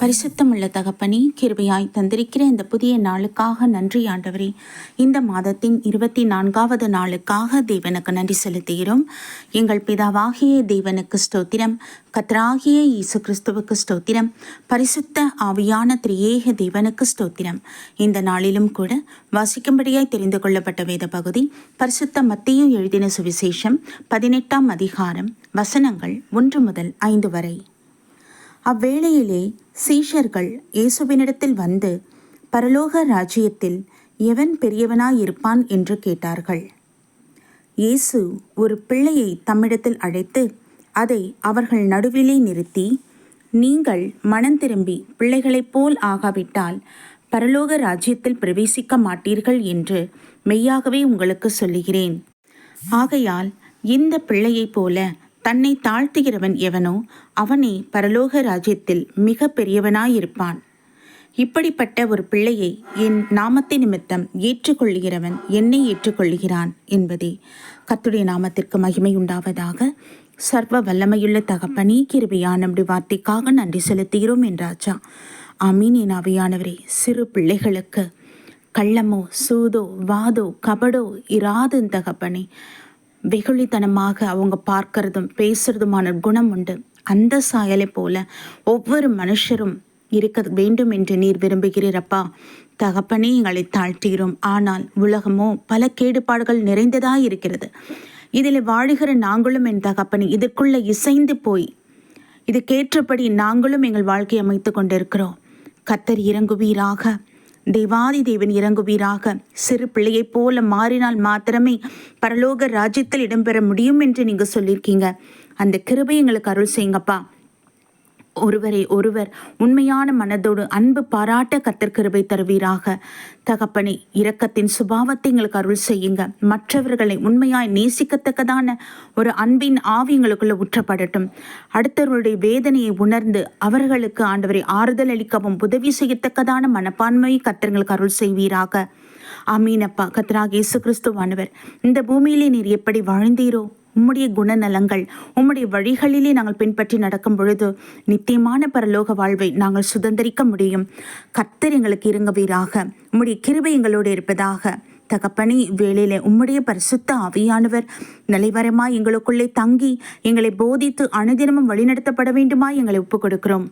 பரிசுத்தமுள்ள தகப்பனே கிருபையாய் தந்திருக்கிற இந்த புதிய நாளுக்காக நன்றி ஆண்டவரே. இந்த மாதத்தின் இருபத்தி நான்காவது நாளுக்காக தேவனுக்கு நன்றி செலுத்துகிறோம். எங்கள் பிதாவாகிய தேவனுக்கு ஸ்தோத்திரம். கத்ராகிய இயேசு கிறிஸ்துவுக்கு ஸ்தோத்திரம். பரிசுத்த ஆவியான திரியேக தேவனுக்கு ஸ்தோத்திரம். இந்த நாளிலும் கூட வாசிக்கும்படியாய் தெரிந்து கொள்ளப்பட்ட வேத பகுதி பரிசுத்த மத்தியும் எழுதின சுவிசேஷம் பதினெட்டாம் அதிகாரம் வசனங்கள் ஒன்று முதல் ஐந்து வரை. அவ்வேளையிலே சீஷர்கள் இயேசுவினிடத்தில் வந்து பரலோக ராஜ்யத்தில் எவன் பெரியவனாயிருப்பான் என்று கேட்டார்கள். இயேசு ஒரு பிள்ளையை தம்மிடத்தில் அழைத்து அதை அவர்கள் நடுவிலே நிறுத்தி நீங்கள் மனம் திரும்பி பிள்ளைகளைப் போல் ஆகாவிட்டால் பரலோக ராஜ்யத்தில் பிரவேசிக்க மாட்டீர்கள் என்று மெய்யாகவே உங்களுக்கு சொல்லுகிறேன். ஆகையால் இந்த பிள்ளையைப் போல தன்னை தாழ்த்துகிறவன் எவனோ அவனே பரலோக ராஜ்யத்தில் மிக பெரியவனாயிருப்பான். இப்படிப்பட்ட ஒரு பிள்ளையை என் நாமத்தை நிமித்தம் ஏற்றுக்கொள்கிறவன் என்னை ஏற்றுக்கொள்கிறான் என்பதே கத்துடைய நாமத்திற்கு மகிமை உண்டாவதாக சர்வ வல்லமையுள்ள தகப்பனே கிருபையான நம்முடைய வார்த்தைக்காக நன்றி செலுத்துகிறோம் என்றாச்சா அமீன் என் அவையானவரே சிறு பிள்ளைகளுக்கு கள்ளமோ சூதோ வாதோ கபடோ இராது தகப்பனே வெகுளித்தனமாக அவங்க பார்க்கறதும் பேசுறதுமான குணம் உண்டு. அந்த சாயலை போல ஒவ்வொரு மனுஷரும் இருக்க வேண்டும் என்று நீர் விரும்புகிறீரப்பா தகப்பனே எங்களை தாழ்த்துகிறோம். ஆனால் உலகமோ பல கேடுபாடுகள் நிறைந்ததாக இருக்கிறது. இதில் வாழுகிற நாங்களும் என் தகப்பனே இதற்குள்ளே இசைந்து போய் இதுக்கேற்றபடி நாங்களும் எங்கள் வாழ்க்கையை அமைத்து கொண்டிருக்கிறோம். கத்தர் இறங்குவீராக. தேவாதி தேவன் இறங்குவீராக. சிறு பிள்ளையைப் போல மாறினால் மாத்திரமே பரலோக ராஜ்யத்தில் இடம்பெற முடியும் என்று நீங்க சொல்லியிருக்கீங்க. அந்த கிருபை எங்களுக்கு அருள் செய்யுங்கப்பா. ஒருவரை ஒருவர் உண்மையான மனதோடு அன்பு பாராட்ட கத்தர் தருவீராக. தகப்பனை இரக்கத்தின் சுபாவத்தை எங்களுக்கு அருள் செய்யுங்க. மற்றவர்களை உண்மையாய் நேசிக்கத்தக்கதான ஒரு அன்பின் ஆவி எங்களுக்குள்ள உற்றப்படட்டும் அடுத்தவர்களுடைய வேதனையை உணர்ந்து அவர்களுக்கு ஆண்டவரை ஆறுதல் அளிக்கவும் உதவி செய்யத்தக்கதான மனப்பான்மையை கத்திரங்களுக்கு அருள் செய்வீராக. அமீனப்பா கத்ராக இயேசு கிறிஸ்துவானவர் இந்த பூமியிலே நீர் எப்படி வாழ்ந்தீரோ உம்முடைய குணநலங்கள் உம்முடைய வழிகளிலே நாங்கள் பின்பற்றி நடக்கும் பொழுது நித்தியமான பரலோக வாழ்வை நாங்கள் சுதந்திரிக்க முடியும். கத்தர் எங்களுக்கு இருங்கவீராக உம்முடைய கிருபை எங்களோடு இருப்பதாக. தகப்பனி வேளையில உம்முடைய பரிசுத்த ஆவியானவர் நிலைவரமாய் எங்களுக்குள்ளே தங்கி எங்களை போதித்து அனுதினமும் வழிநடத்தப்பட வேண்டுமாய் எங்களை ஒப்புக் கொடுக்கிறோம்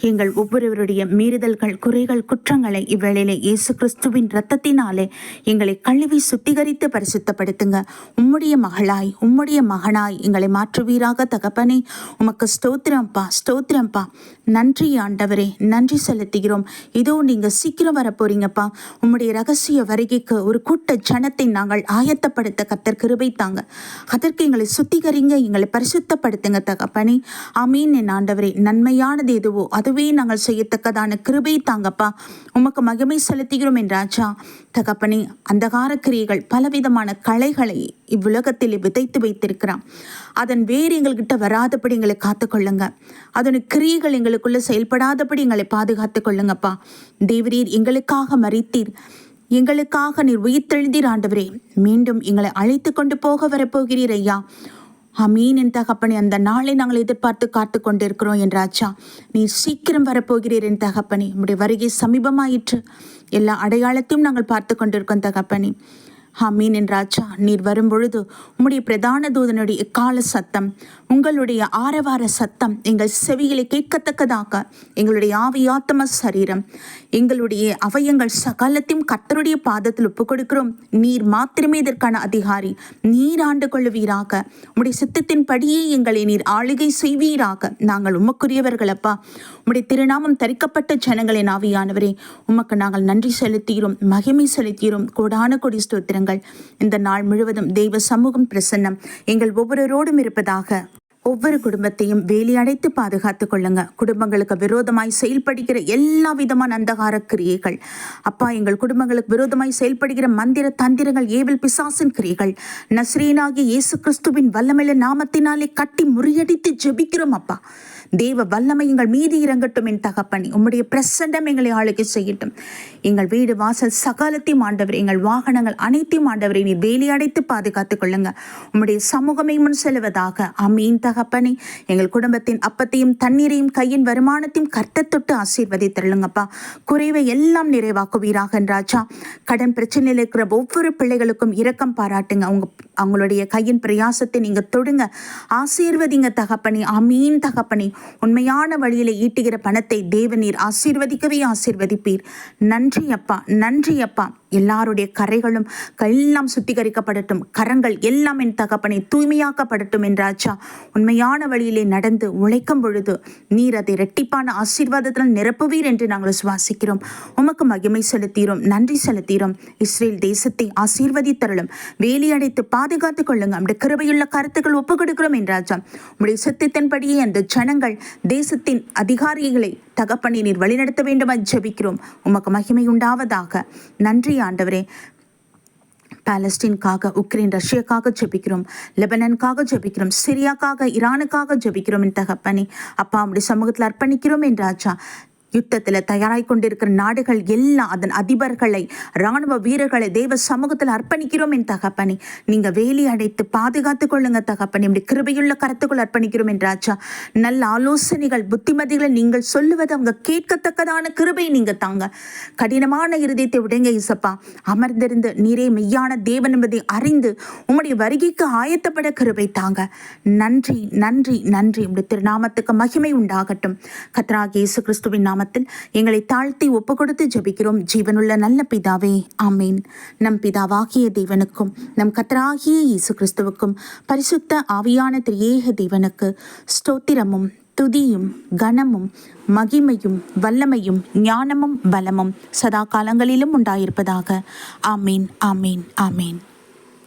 எங்கள் ஒவ்வொருவருடைய மீறுதல்கள் குறைகள் குற்றங்களை இவ்வேளையிலே இயேசு கிறிஸ்துவின் இரத்தத்தினாலே எங்களை கழுவி சுத்திகரித்து பரிசுத்தப்படுத்துங்க. உம்முடைய மகளாய் உம்முடைய மகனாய் எங்களை மாற்றுவீராக தகப்பனே. உமக்கு ஸ்தோத்திரம்ப்பா ஸ்தோத்திரம்ப்பா நன்றி ஆண்டவரே நன்றி செலுத்துகிறோம். இதோ நீங்க சீக்கிரம் வர போறீங்கப்பா உம்முடைய ரகசிய வருகைக்கு ஒரு கூட்ட ஜனத்தை நாங்கள் ஆயத்தப்படுத்த கத்தர் கிருபை தாங்க. அதற்கு எங்களை சுத்திகரிங்க எங்களை பரிசுத்தப்படுத்துங்க தகப்பனே. அமீன் என் ஆண்டவரே. நன்மையானது எதுவோ அதுவே நாங்கள் செய்யத்தக்கதான கிருபை தாங்கப்பா. உமக்கு மகிமை செலுத்துகிறோம் என்றாச்சா தகப்பனே அந்தகார கிரியைகள் பலவிதமான கலைகளை இவ்வுலகத்தில் விதைத்து வைத்திருக்கிறான். அதன் வேறு எங்கள்கிட்ட வராதபடி எங்களை காத்துக்கொள்ளுங்க. அதன் கிரியைகள் எங்களுக்குள்ள செயல்படாதபடி எங்களை பாதுகாத்து கொள்ளுங்கப்பா. தேவரீர் எங்களுக்காக மறித்தீர் எங்களுக்காக நீர் உயிர்த்தெழுந்தீர் ஆண்டவரே. மீண்டும் எங்களை அழைத்து கொண்டு போக வரப்போகிறீர் ஐயா. அமீன் என் தகப்பனே அந்த நாளை நாங்கள் எதிர்பார்த்து காத்து கொண்டிருக்கிறோம் என்றாச்சா நீ சீக்கிரம் வரப்போகிறீர் என் தகப்பனே. உடைய வருகை சமீபமாயிற்று. எல்லா அடையாளத்தையும் நாங்கள் பார்த்து கொண்டிருக்கோம் தகப்பனே. ஹமீன் என்றாச்சா நீர் வரும்பொழுது உம்முடைய பிரதான தூதனுடைய எக்கால சத்தம் உங்களுடைய ஆரவார சத்தம் எங்கள் செவிகளை கேட்கத்தக்கதாக எங்களுடைய ஆவியாத்தம சரீரம் எங்களுடைய அவயங்கள் சகலத்தையும் கத்தருடைய பாதத்தில் ஒப்புக் கொடுக்கிறோம் நீர் மாத்திரமே இதற்கான அதிகாரி. நீர் ஆண்டு கொள்ளுவீராக. உம்முடைய சித்தத்தின் படியே எங்களை நீர் ஆளுகை செய்வீராக. நாங்கள் உமக்குரியவர்களப்பா உம்முடைய திருநாமம் தரிக்கப்பட்ட ஜனங்களின் ஆவியானவரே உமக்கு நாங்கள் நன்றி செலுத்துகிறோம் மகிமை செலுத்துகிறோம். கோடான கொடி ஸ்தோத்திரங்கள். இந்த நாள் முழுவதும் தெய்வ சமூகம் பிரசன்னம். எங்கள் ஒவ்வொருவரோடும் இருப்பதாக ஒவ்வொரு குடும்பத்தையும் வேலி அடைத்து பாதுகாத்துக் கொள்ளுங்க. குடும்பங்களுக்கு விரோதமாய் செயல்படுகிற எல்லா விதமான அந்தகார கிரியைகள். அப்பா எங்கள் குடும்பங்களுக்கு விரோதமாய் செயல்படுகிற மந்திர தந்திரங்கள் ஏவில் பிசாசின் கிரியைகள். நஸ்ரீனாகி இயேசு கிறிஸ்துவின் வல்லமையில நாமத்தினாலே கட்டி முறியடித்து ஜெபிக்கிறோம் அப்பா. தேவ வல்லமை எங்கள் மீதி இறங்கட்டும் என் தகப்பன். உம்முடைய பிரசண்டம் எங்களை ஆளுகை செய்யட்டும். எங்கள் வீடு வாசல் சகாலத்தையும் ஆண்டவர் எங்கள் வாகனங்கள் அனைத்தையும் ஆண்டவரை நீ வேலி அடைத்து பாதுகாத்துக் கொள்ளுங்க. உம்முடைய சமூகமே முன் செல்வதாக அமீன் தகப்பனே. எங்கள் குடும்பத்தின் அப்பத்தையும் தண்ணீரையும் கையின் வருமானத்தையும் கர்த்தர் தொட்டு ஆசீர்வதித்தருளுங்கப்பா குறைவை எல்லாம் நிறைவாக்குவீராக ராஜா. கடன் பிரச்சனையில் இருக்கிற ஒவ்வொரு பிள்ளைகளுக்கும் இரக்கம் பாராட்டுங்க. அவங்க அவங்களுடைய கையின் பிரயாசத்தை நீங்க தொடுங்க. ஆசீர்வதிங்க தகப்பனே. அமீன் தகப்பனே. உண்மையான வழியில ஈட்டுகிற பணத்தை தேவநீர் ஆசீர்வதிக்கவே ஆசீர்வதிப்பீர். நன்றி அப்பா நன்றி அப்பா. எல்லாருடைய கரைகளும் எல்லாம் சுத்திகரிக்கப்படட்டும். கரங்கள் எல்லாம் என் தகப்பனை தூய்மையாக்கப்படட்டும் என்றாச்சா உண்மையான வழியிலே நடந்து உழைக்கும் பொழுது நீர் அதை இரட்டிப்பான ஆசீர்வாதத்தில் நிரப்புவீர் என்று நாங்கள் சுவாசிக்கிறோம். உமக்கு மகிமை செலுத்தீரும் நன்றி செலுத்தீரும். இஸ்ரேல் தேசத்தை ஆசீர்வதித்தருளும். வேலி அடைத்து பாதுகாத்துக் கொள்ளுங்க. நம்முடைய கிருபையுள்ள கருத்துக்கள் ஒப்புக் கொடுக்கிறோம் என்றாச்சா உடைய சத்தியத்தின்படியே அந்த ஜனங்கள் தேசத்தின் அதிகாரிகளை தகப்பனை நீர் வழிநடத்த வேண்டுமாய் ஜெபிக்கிறோம். உமக்கு மகிமை உண்டாவதாக. நன்றி ஆண்டவரே. பாலஸ்டீன்காக உக்ரைன் ரஷ்யாக்காக ஜெபிக்கிறோம். லெபனனுக்காக ஜெபிக்கிறோம். சிரியாக்காக ஈரானுக்காக ஜெபிக்கிறோம் என் தகப்பனே. அப்பா அப்படி சமூகத்தில் அர்ப்பணிக்கிறோம் என்றாச்சா யுத்தத்தில் தயாராய் கொண்டிருக்கிற நாடுகள் எல்லாம் அதன் அதிபர்களை ராணுவ வீரர்களை தேவ சமூகத்தில் அர்ப்பணிக்கிறோம் என் தகப்பனே. நீங்க வேலி அடைத்து பாதுகாத்துக் கொள்ளுங்க தகப்பனே. இப்படி கிருபையுள்ள கருத்துக்குள் அர்ப்பணிக்கிறோம் என்றாச்சா நல்ல ஆலோசனைகள் புத்திமதிகளை நீங்கள் சொல்லுவது அவங்க கேட்கத்தக்கதான கிருபை நீங்க தாங்க. கடினமான இருதயத்தை விடுங்க இசப்பா அமர்ந்திருந்து நீரே மெய்யான தேவன் என்பதை அறிந்து உம்முடைய வருகைக்கு ஆயத்தப்பட கிருபை தாங்க. நன்றி நன்றி நன்றி. உடைய திருநாமத்துக்கு மகிமை உண்டாகட்டும். கத்ராக இயேசு கிறிஸ்துவின் நாமத்தில் எங்களை தாழ்த்தி ஒப்பு கொடுத்து ஜெபிக்கிறோம். ஜீவனுள்ள நல்ல பிதாவே ஆமீன். நம் பிதாவாகிய தேவனுக்கும் நம் கத்தராகிய இயேசு கிறிஸ்துவுக்கும் பரிசுத்த ஆவியான திரியேக தேவனுக்கு ஸ்தோத்திரமும் துதியும் கனமும் மகிமையும் வல்லமையும் ஞானமும் பலமும் சதா காலங்களிலும் உண்டாயிருப்பதாக. ஆமீன் ஆமீன் ஆமீன்.